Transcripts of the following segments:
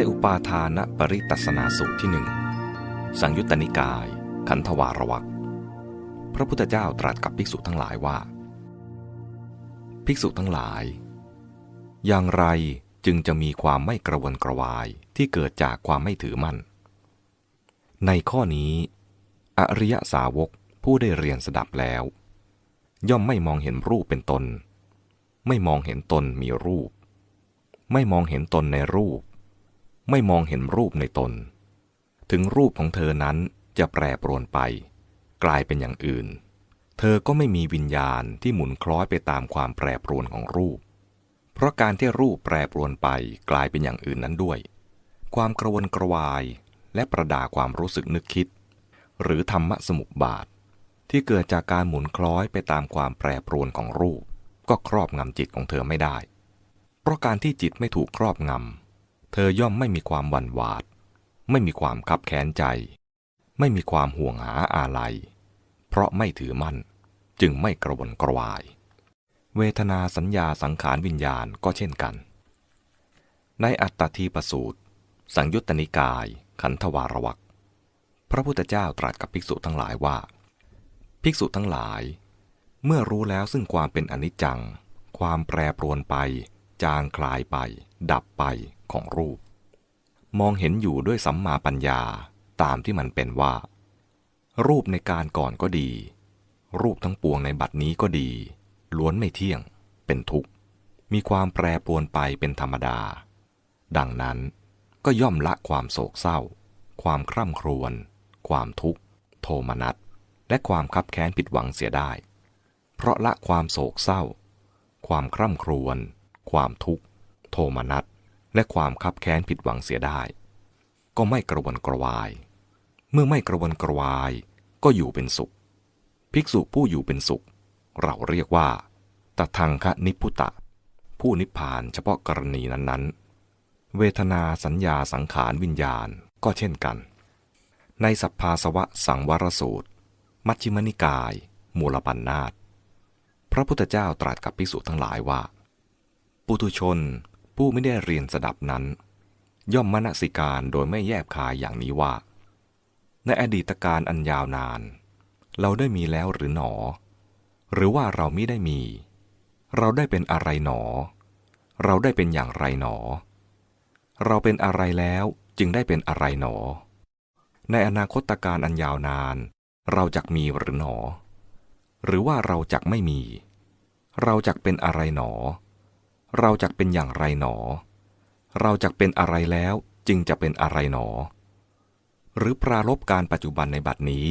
ในอุปาทานปริตัสนาสูตรที่หนึ่งสังยุตตนิกาย ขันธวารวักพระพุทธเจ้าตรัสกับภิกษุทั้งหลายว่า ภิกษุทั้งหลาย อย่างไรจึงจะมีความไม่กระวนกระวายที่เกิดจากความไม่ถือมั่น ในข้อนี้ อริยสาวกผู้ได้เรียนสดับแล้ว ย่อมไม่มองเห็นรูปเป็นตน ไม่มองเห็นตนมีรูป ไม่มองเห็นตนในรูป ไม่มองเห็นรูปในตน ถึงรูปของเธอนั้นจะแปรปรวนไป กลายเป็นอย่างอื่น เธอก็ไม่มีวิญญาณที่หมุนคล้อยไปตามความแปรปรวนของรูป เพราะการที่รูปแปรปรวนไปกลายเป็นอย่างอื่นนั้นด้วย ความกระวนกระวายและประดาความรู้สึกนึกคิด หรือธรรมะสมุปบาท ที่เกิดจากการหมุนคล้อยไปตามความแปรปรวนของรูป ก็ครอบงำจิตของเธอไม่ได้ เพราะการที่จิตไม่ถูกครอบงำ เธอย่อมไม่มีความหวั่นหวาด ไม่มีความคับแค้นใจ ไม่มีความห่วงหาอาลัย เพราะไม่ถือมั่นจึงไม่กระวนกระวาย เวทนาสัญญาสังขารวิญญาณก็เช่นกัน ในอัตตทีประสูตร สังยุตตนิกาย ขันธวารวักพระพุทธเจ้าตรัสกับภิกษุทั้งหลายว่า ภิกษุทั้งหลาย เมื่อรู้แล้วซึ่งความเป็นอนิจจัง ความแปรปรวนไป จางคลายไป ดับไป ของรูป มองเห็นอยู่ด้วยสัมมาปัญญาตามที่มันเป็นว่า รูปในการก่อนก็ดี รูปทั้งปวงในบัดนี้ก็ดี ล้วนไม่เที่ยง เป็นทุกข์ มีความแปรปรวนไปเป็นธรรมดา ดังนั้นก็ย่อมละความโศกเศร้า ความคร่ำครวญ ความทุกข์ โทมนัส และความคับแค้นผิดหวังเสียได้ เพราะละความโศกเศร้า ความคร่ำครวญ ความทุกข์ โทมนัส และความคับแค้นผิดหวังเสียได้ ก็ไม่กระวนกระวาย เมื่อไม่กระวนกระวาย ก็อยู่เป็นสุข ภิกษุผู้อยู่เป็นสุข เราเรียกว่าตทังคะนิพพุตะ ผู้นิพพานเฉพาะกรณีนั้นๆ เวทนาสัญญาสังขารวิญญาณก็เช่นกัน ในสัพพาสวะสังวรสูตร มัชฌิมนิกาย มูลปัญนาตพระพุทธเจ้าตรัสกับภิกษุทั้งหลายว่า ปุถุชน ผู้ไม่ได้เรียนสดับนั้น ย่อมมนสิการโดยไม่แยบคายอย่างนี้ว่า ในอดีตการอันยาวนาน เราได้มีแล้วหรือหนอ หรือว่าเราไม่ได้มี เราได้เป็นอะไรหนอ เราได้เป็นอย่างไรหนอ เราเป็นอะไรแล้วจึงได้เป็นอะไรหนอ ในอนาคตการอันยาวนาน เราจักมีหรือหนอ หรือว่าเราจักไม่มี เราจักเป็นอะไรหนอ เราจักเป็นอย่างไรหนอ เราจักเป็นอะไรแล้วจึงจะเป็นอะไรหนอ หรือปรารบการปัจจุบันในบัดนี้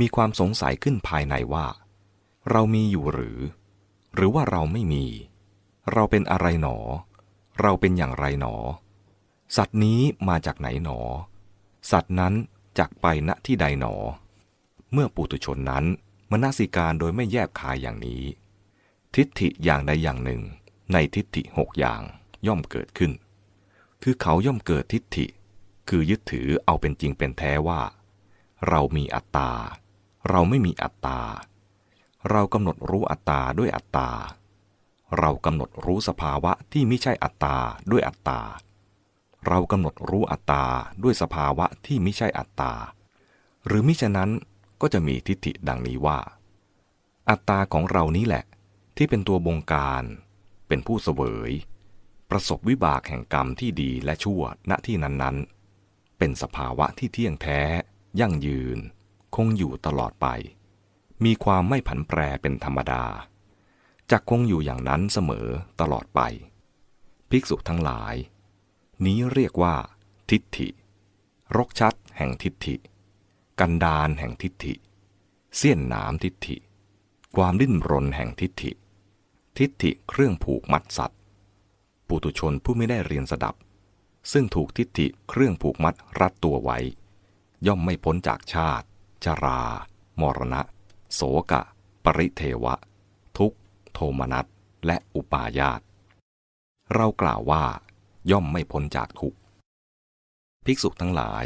มีความสงสัยขึ้นภายในว่า เรามีอยู่หรือ หรือว่าเราไม่มี เราเป็นอะไรหนอ เราเป็นอย่างไรหนอ สัตว์นี้มาจากไหนหนอ สัตว์นั้นจากไปณที่ใดหนอ เมื่อปุตุชนนั้นมนสิการโดยไม่แยบคายอย่างนี้ ทิฏฐิอย่างใดอย่างหนึ่ง ในทิฏฐิหกอย่างย่อมเกิดขึ้น คือเขาย่อมเกิดทิฏฐิ คือยึดถือเอาเป็นจริงเป็นแท้ว่า เรามีอัตตา เราไม่มีอัตตา เรากำหนดรู้อัตตาด้วยอัตตา เรากำหนดรู้สภาวะที่ไม่ใช่อัตตาด้วยอัตตา เรากำหนดรู้อัตตาด้วยสภาวะที่ไม่ใช่อัตตา หรือมิฉะนั้นก็จะมีทิฏฐิดังนี้ว่า อัตตาของเรานี้แหละ ที่เป็นตัวบงการ เป็นผู้เสวย ประสบวิบากแห่งกรรมที่ดีและชั่วณที่นั้นๆ เป็นสภาวะที่เที่ยงแท้ ยั่งยืน คงอยู่ตลอดไป มีความไม่ผันแปรเป็นธรรมดาจะคงอยู่อย่างนั้นเสมอตลอดไป ภิกษุทั้งหลาย นี้เรียกว่า ทิฏฐิ รกชัดแห่งทิฏฐิ กันดานแห่งทิฏฐิ เสี้ยนหนามทิฏฐิ ความดิ้นรนแห่งทิฏฐิ ทิฏฐิเครื่องผูกมัดสัตว์ ปุตุชนผู้ไม่ได้เรียนสดับ ซึ่งถูกทิฏฐิเครื่องผูกมัดรัดตัวไว้ ย่อมไม่พ้นจากชาติ ชรา มรณะ โสกะ ปริเทวะ ทุกโทมนัส และอุปาญาต เรากล่าวว่า ย่อมไม่พ้นจากทุกภิกษุทั้งหลาย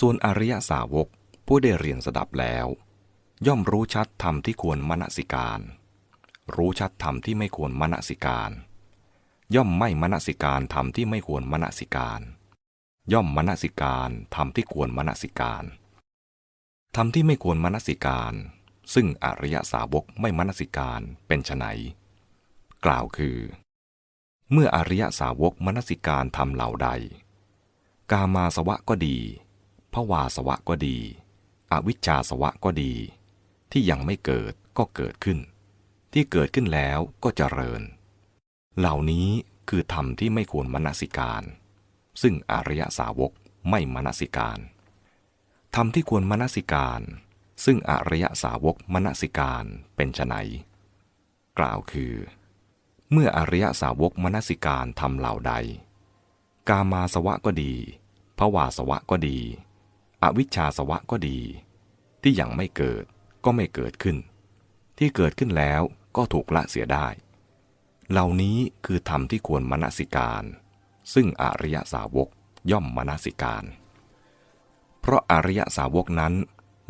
ส่วนอริยสาวกผู้ได้เรียนสดับแล้ว ย่อมรู้ชัดธรรมที่ควรมนสิการ รู้ชัดธรรมที่ไม่ควรมนสิการ ย่อมไม่มนสิการธรรมที่ไม่ควรมนสิการ ย่อมมนสิการธรรมที่ควรมนสิการธรรมที่ไม่ควรมนสิการ ซึ่งอริยสาวกไม่มนสิการเป็นไนกล่าวคือ เมื่ออริยสาวกมนสิการทำเหล่าใด กามาสวะก็ดีภวาสวะก็ดี อวิชชาสวะก็ดี ที่ยังไม่เกิดก็เกิดขึ้น ที่เกิดขึ้นแล้วก็เจริญ เหล่านี้คือธรรมที่ไม่ควรมนสิการ ซึ่งอริยสาวกไม่มนสิการ ธรรมที่ควรมนสิการ ซึ่งอริยสาวกมนสิการเป็นไฉนกล่าวคือ เมื่ออริยสาวกมนสิการทำเหล่าใด กามาสวะก็ดีภวาสวะก็ดี อวิชชาสวะก็ดี ที่ยังไม่เกิดก็ไม่เกิดขึ้น ที่เกิดขึ้นแล้ว ก็ถูกละเสียได้ เหล่านี้คือธรรมที่ควรมนสิการ ซึ่งอริยสาวกย่อมมนสิการ เพราะอริยสาวกนั้น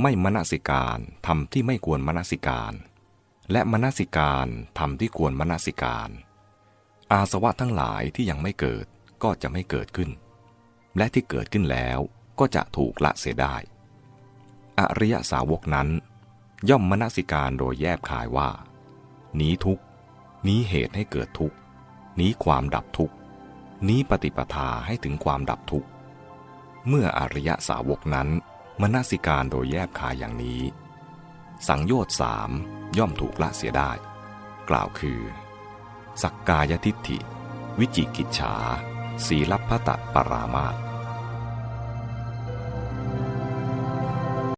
ไม่มนสิการธรรมที่ไม่ควรมนสิการ และมนสิการธรรมที่ควรมนสิการ อาสวะทั้งหลายที่ยังไม่เกิดก็จะไม่เกิดขึ้น และที่เกิดขึ้นแล้วก็จะถูกละเสียได้ อริยสาวกนั้น ย่อมมนสิการโดยแยบคายว่า หนีทุกข์นี้เหตุให้เกิดทุกข์นี้ความดับทุกข์นี้ปฏิปทาให้ถึงความดับทุกข์เมื่ออริยสาวกนั้นมนสิการโดยแยบคายอย่างนี้ สังโยชน์สามย่อมถูกละเสียได้ กล่าวคือ สักกายทิฏฐิ วิจิกิจฉา สีลัพพตะปรามาต